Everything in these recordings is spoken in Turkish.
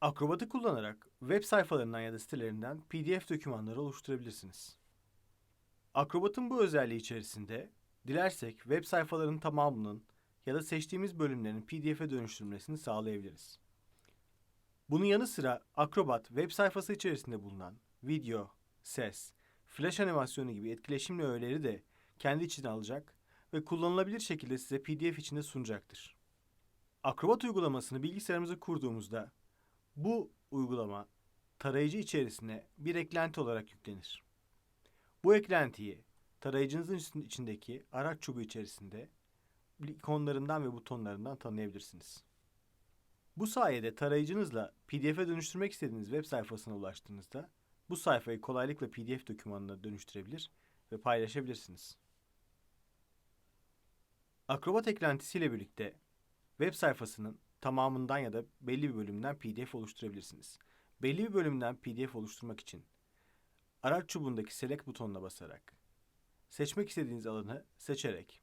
Acrobat'ı kullanarak web sayfalarından ya da sitelerinden PDF dokümanları oluşturabilirsiniz. Acrobat'ın bu özelliği içerisinde dilersek web sayfalarının tamamının ya da seçtiğimiz bölümlerin PDF'e dönüştürülmesini sağlayabiliriz. Bunun yanı sıra Acrobat web sayfası içerisinde bulunan video, ses, flash animasyonu gibi etkileşimli öğeleri de kendi içine alacak ve kullanılabilir şekilde size PDF içinde sunacaktır. Acrobat uygulamasını bilgisayarımıza kurduğumuzda bu uygulama tarayıcı içerisine bir eklenti olarak yüklenir. Bu eklentiyi tarayıcınızın içindeki araç çubuğu içerisinde ikonlarından ve butonlarından tanıyabilirsiniz. Bu sayede tarayıcınızla PDF'e dönüştürmek istediğiniz web sayfasına ulaştığınızda bu sayfayı kolaylıkla PDF dokümanına dönüştürebilir ve paylaşabilirsiniz. Acrobat eklentisiyle birlikte web sayfasının tamamından ya da belli bir bölümünden PDF oluşturabilirsiniz. Belli bir bölümden PDF oluşturmak için araç çubuğundaki Select butonuna basarak seçmek istediğiniz alanı seçerek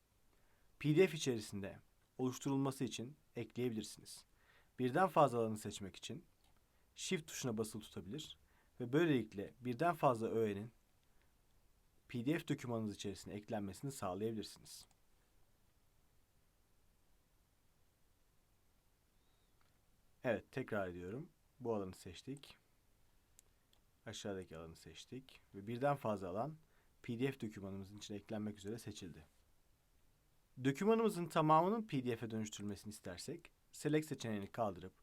PDF içerisinde oluşturulması için ekleyebilirsiniz. Birden fazla alanı seçmek için Shift tuşuna basılı tutabilir ve böylelikle birden fazla öğenin PDF dokümanınız içerisine eklenmesini sağlayabilirsiniz. Evet, tekrar ediyorum. Bu alanı seçtik. Aşağıdaki alanı seçtik ve birden fazla alan PDF dokümanımızın içine eklenmek üzere seçildi. Dokümanımızın tamamının PDF'e dönüştürülmesini istersek, Select seçeneğini kaldırıp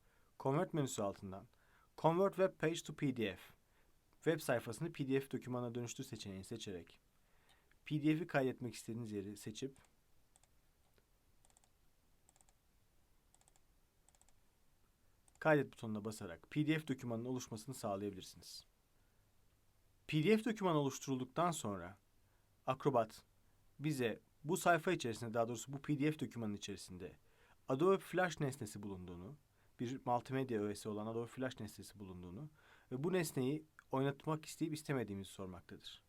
Convert menüsü altından Convert Web Page to PDF web sayfasını PDF dokümana dönüştür seçeneğini seçerek PDF'i kaydetmek istediğiniz yeri seçip Kaydet butonuna basarak PDF dokümanının oluşmasını sağlayabilirsiniz. PDF dokümanı oluşturulduktan sonra Acrobat bize bu sayfa içerisinde daha doğrusu bu PDF dokümanın içerisinde Adobe Flash nesnesi bulunduğunu, bir multimedya öğesi olan Adobe Flash nesnesi bulunduğunu ve bu nesneyi oynatmak isteyip istemediğimizi sormaktadır.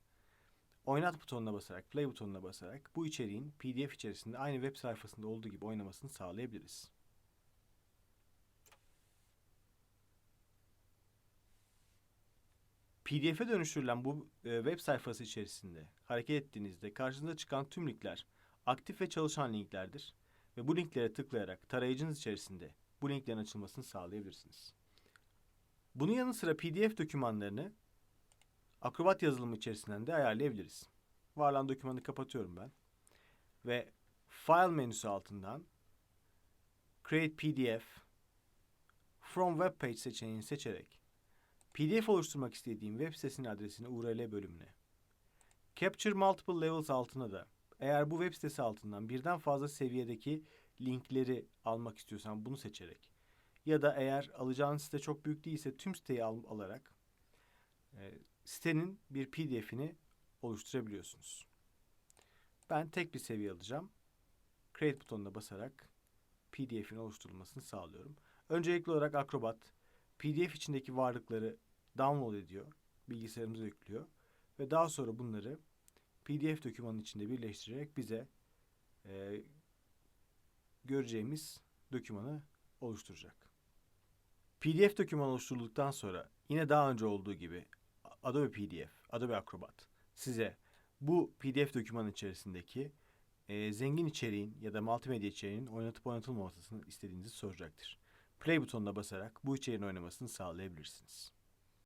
Oynat butonuna basarak, play butonuna basarak bu içeriğin PDF içerisinde aynı web sayfasında olduğu gibi oynamasını sağlayabiliriz. PDF'e dönüştürülen bu e, web sayfası içerisinde hareket ettiğinizde karşınıza çıkan tüm linkler aktif ve çalışan linklerdir ve bu linklere tıklayarak tarayıcınız içerisinde bu linklerin açılmasını sağlayabilirsiniz. Bunun yanı sıra PDF dokümanlarını Acrobat yazılımı içerisinden de ayarlayabiliriz. Varlan dokümanı kapatıyorum ben. Ve File menüsü altından Create PDF From Web Page seçeneğini seçerek PDF oluşturmak istediğim web sitesinin adresini URL bölümüne. Capture Multiple Levels altına da eğer bu web sitesi altından birden fazla seviyedeki linkleri almak istiyorsan bunu seçerek ya da eğer alacağın site çok büyük değilse tüm siteyi al alarak e, sitenin bir PDF'ini oluşturabiliyorsunuz. Ben tek bir seviye alacağım. Create butonuna basarak PDF'in oluşturulmasını sağlıyorum. Öncelikli olarak Acrobat PDF içindeki varlıkları download ediyor, bilgisayarımıza yüklüyor ve daha sonra bunları PDF dokümanın içinde birleştirerek bize e, göreceğimiz dokümanı oluşturacak. PDF doküman oluşturulduktan sonra yine daha önce olduğu gibi Adobe PDF, Adobe Acrobat size bu PDF doküman içerisindeki e, zengin içeriğin ya da multimedya içeriğinin oynatıp oynatılmamasını istediğinizi soracaktır. Play butonuna basarak bu içeriğin oynamasını sağlayabilirsiniz.